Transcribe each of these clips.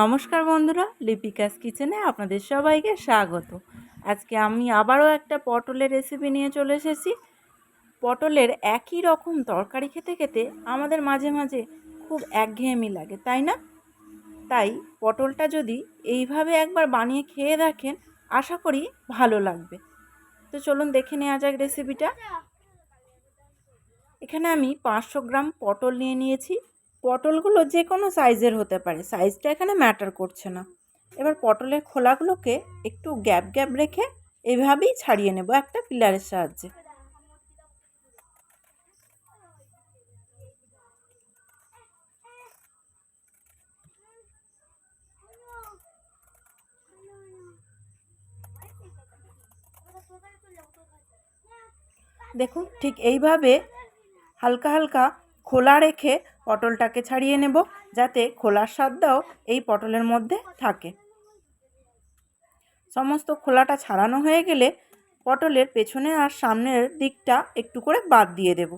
নমস্কার বন্ধুরা, লিপিকাস কিচেনে আপনাদের সবাইকে স্বাগত। আজকে আমি আবারও একটা পটলের রেসিপি নিয়ে চলে এসেছি। পটলের একই রকম তরকারি খেতে খেতে আমাদের মাঝে মাঝে খুব একঘেয়েমি লাগে, তাই না? তাই পটলটা যদি এইভাবে একবার বানিয়ে খেয়ে দেখেন, আশা করি ভালো লাগবে। তো চলুন দেখে নেওয়া যাক রেসিপিটা এখানে আমি পাঁচশো গ্রাম পটল নিয়ে নিয়েছি। পটলগুলো যে কোনো সাইজের হতে পারে। সাইজটা এখানে ম্যাটার করছে না। এবার পটলের খোলাগুলোকে একটু গ্যাপ গ্যাপ রেখে এভাবেই ছাড়িয়ে নেব একটা পিলারের সাহায্যে। দেখুন, ঠিক এইভাবে হালকা হালকা খোলা রেখে পটলটাকে ছাড়িয়ে নেব যাতে খোলার স্বাদটাও এই পটলের মধ্যে থাকে। সমস্ত খোলাটা ছাড়ানো হয়ে গেলে পটলের পেছনে আর সামনের দিকটা একটু করে বাদ দিয়ে দেব।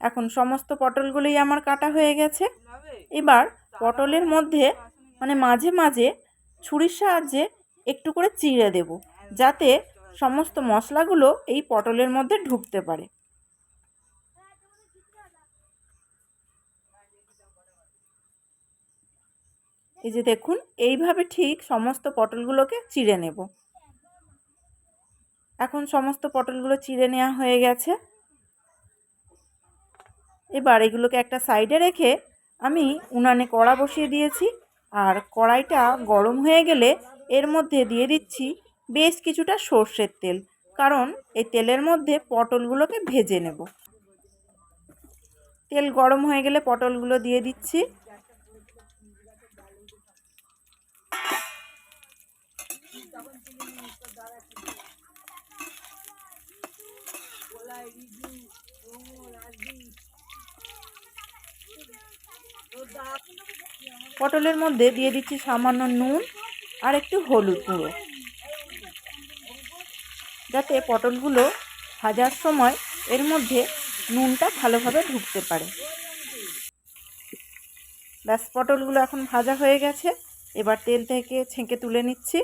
এখন সমস্ত পটলগুলোই আমার কাটা হয়ে গেছে। এবার পটলের মধ্যে মানে মাঝে মাঝে ছুরির সাহায্যে একটু করে চিড়ে দেব যাতে সমস্ত মশলাগুলো এই পটলের মধ্যে ঢুকতে পারে। এই যে দেখুন, এইভাবে ঠিক সমস্ত পটলগুলোকে চিড়ে নেব। এখন সমস্ত পটলগুলো চিড়ে নেওয়া হয়ে গেছে। এবার এগুলোকে একটা সাইডে রেখে আমি উনানে কড়া বসিয়ে দিয়েছি। আর কড়াইটা গরম হয়ে গেলে এর মধ্যে দিয়ে দিচ্ছি বেশ কিছুটা সর্ষের তেল। কারণ এই তেলের মধ্যে পটলগুলোকে ভেজে নেব। তেল গরম হয়ে গেলে পটলগুলো দিয়ে দিচ্ছি। পটলের মধ্যে দিয়ে দিচ্ছি সামান্য নুন আর একটু হলুদ গুঁড়ো। যাতে পটলগুলো ভাজার সময় এর মধ্যে নুনটা ভালোভাবে ঢুকতে পারে। ব্যাস, পটলগুলো এখন ভাজা হয়ে গেছে। এবার তেল থেকে ছেঁকে তুলে নিচ্ছি।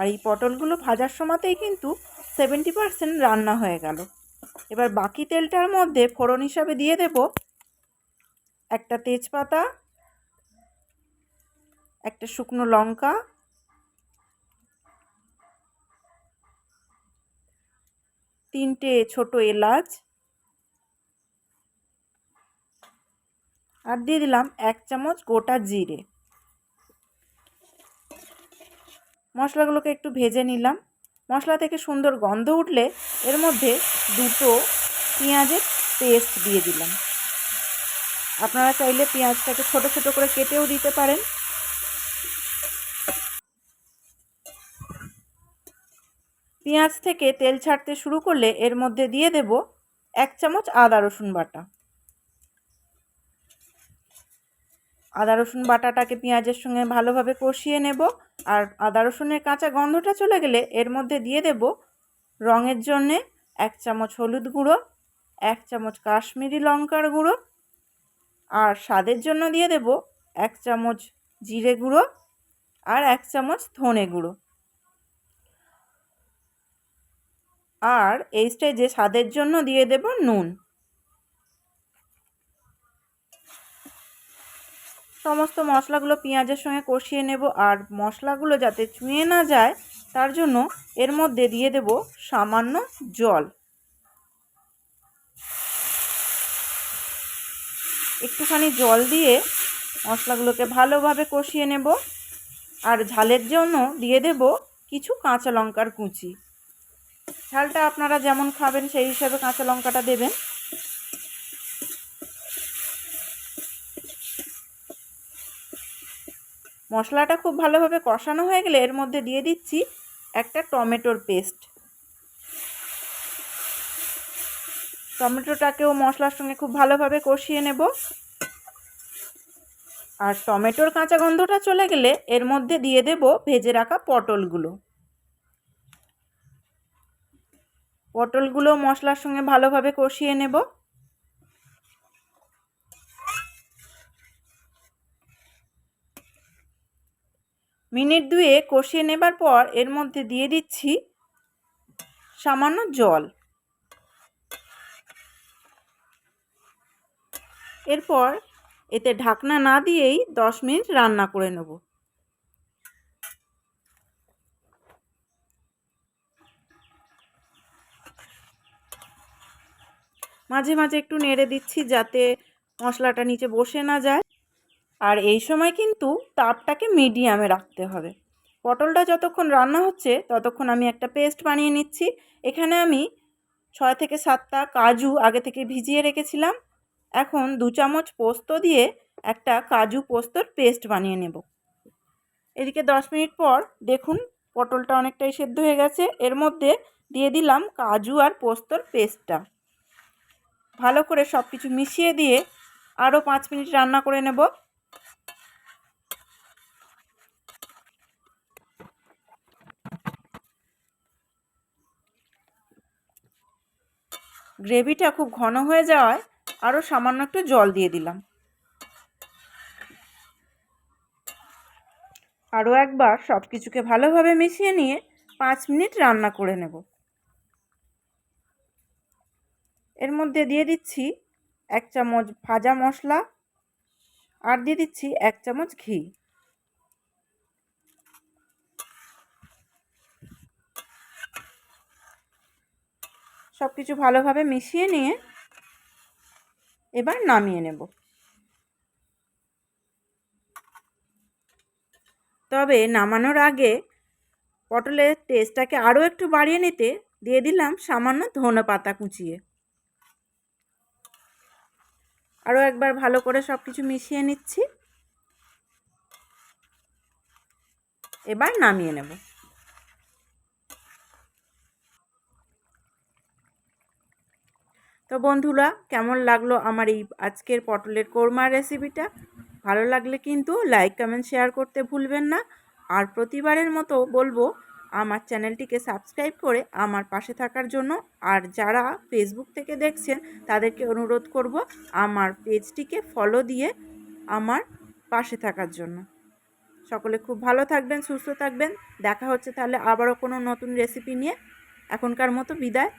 আর এই পটলগুলো ভাজার সময়তেই কিন্তু সেভেন্টি পারসেন্ট রান্না হয়ে গেল। এবার বাকি তেলটার মধ্যে ফোড়ন হিসাবে দিয়ে দেব একটা তেজপাতা, একটা শুকনো লঙ্কা, তিনটে ছোট এলাচ, আর দিয়ে দিলাম এক চামচ গোটা জিরে। মশলাগুলোকে একটু ভেজে নিলাম। মশলা থেকে সুন্দর গন্ধ উঠলে এর মধ্যে দুটো পেঁয়াজের পেস্ট দিয়ে দিলাম। আপনারা চাইলে পেঁয়াজটাকে ছোট ছোট করে কেটেও দিতে পারেন। পেঁয়াজ থেকে তেল ছাড়তে শুরু করলে এর মধ্যে দিয়ে দেব এক চামচ আদা রসুন বাটা। আদা, রসুন বাটাটাকে পেঁয়াজের সঙ্গে ভালোভাবে কষিয়ে নেব। আর আদা, রসুনের কাঁচা গন্ধটা চলে গেলে এর মধ্যে দিয়ে দেব রঙের জন্যে এক চামচ হলুদ গুঁড়ো, এক চামচ কাশ্মীরি লঙ্কার গুঁড়ো আর স্বাদের জন্য দিয়ে দেব এক চামচ জিরে গুঁড়ো আর এক চামচ ধনে গুঁড়ো। আর এই স্টেজে স্বাদের জন্য দিয়ে দেব নুন। সমস্ত মশলাগুলো পেঁয়াজের সঙ্গে কষিয়ে নেব আর মশলাগুলো যাতে চুঁয়ে না যায়, তার জন্য এর মধ্যে দিয়ে দেব সামান্য জল। একটুখানি জল দিয়ে মশলাগুলোকে ভালোভাবে কষিয়ে নেব আর ঝালের জন্য দিয়ে দেব কিছু কাঁচা লঙ্কার কুচি। ঝালটা আপনারা যেমন খাবেন সেই হিসাবে কাঁচা লঙ্কাটা দেবেন। মশলাটা খুব ভালোভাবে কষানো হয়ে গেলে এর মধ্যে দিয়ে দিচ্ছি একটা টমেটোর পেস্ট। টমেটোটাকেও মশলার সঙ্গে খুব ভালোভাবে কষিয়ে নেব। আর টমেটোর কাঁচা গন্ধটা চলে গেলে এর মধ্যে দিয়ে দেব ভেজে রাখা পটলগুলো। পটলগুলো মশলার সঙ্গে ভালোভাবে কষিয়ে নেব। মিনিট দুয়ে কষিয়ে নেবার পর এর মধ্যে দিয়ে দিচ্ছি সামান্য জল। এরপর এতে ঢাকনা না দিয়েই দশ মিনিট রান্না করে নেব। মাঝে মাঝে একটু নেড়ে দিচ্ছি যাতে মশলাটা নিচে বসে না যায়। আর এই সময় কিন্তু তাপটাকে মিডিয়ামে রাখতে হবে। পটলটা যতক্ষণ রান্না হচ্ছে, ততক্ষণ আমি একটা পেস্ট বানিয়ে নিচ্ছি। এখানে আমি ছয় থেকে সাতটা কাজু আগে থেকে ভিজিয়ে রেখেছিলাম। এখন দু চামচ পোস্ত দিয়ে একটা কাজু পোস্তর পেস্ট বানিয়ে নেব। এদিকে দশ মিনিট পর দেখুন পটলটা অনেকটাই সেদ্ধ হয়ে গেছে। এর মধ্যে দিয়ে দিলাম কাজু আর পোস্তর পেস্টটা ভালো করে সব কিছু মিশিয়ে দিয়ে আরও পাঁচ মিনিট রান্না করে নেব। গ্রেভিটা খুব ঘন হয়ে যাওয়ায় আরও সামান্য একটু জল দিয়ে দিলাম। আরও একবার সব কিছুকে ভালোভাবে মিশিয়ে নিয়ে পাঁচ মিনিট রান্না করে নেব। এর মধ্যে দিয়ে দিচ্ছি এক চামচ ভাজা মশলা আর দিয়ে দিচ্ছি এক চামচ ঘি। সব কিছু ভালোভাবে মিশিয়ে নিয়ে এবার নামিয়ে নেব। তবে নামানোর আগে পটলের টেস্টটাকে আরও একটু বাড়িয়ে নিতে দিয়ে দিলাম সামান্য ধনে পাতা কুচিয়ে। আরও একবার ভালো করে সব কিছু মিশিয়ে নিচ্ছি। এবার নামিয়ে নেব। তো বন্ধুরা, কেমন লাগল আমার এই আজকের পটলের কোরমার রেসিপিটা? ভালো লাগলে কিন্তু লাইক, কমেন্ট, শেয়ার করতে ভুলবেন না। আর প্রতিবারের মতো বলব, আমার চ্যানেলটিকে সাবস্ক্রাইব করে আমার পাশে থাকার জন্য। আর যারা ফেসবুক থেকে দেখছেন, তাদেরকে অনুরোধ করব, আমার পেজটিকে ফলো দিয়ে আমার পাশে থাকার জন্য। সকলে খুব ভালো থাকবেন, সুস্থ থাকবেন। দেখা হচ্ছে তাহলে আবারও কোনো নতুন রেসিপি নিয়ে। এখনকার মতো বিদায়।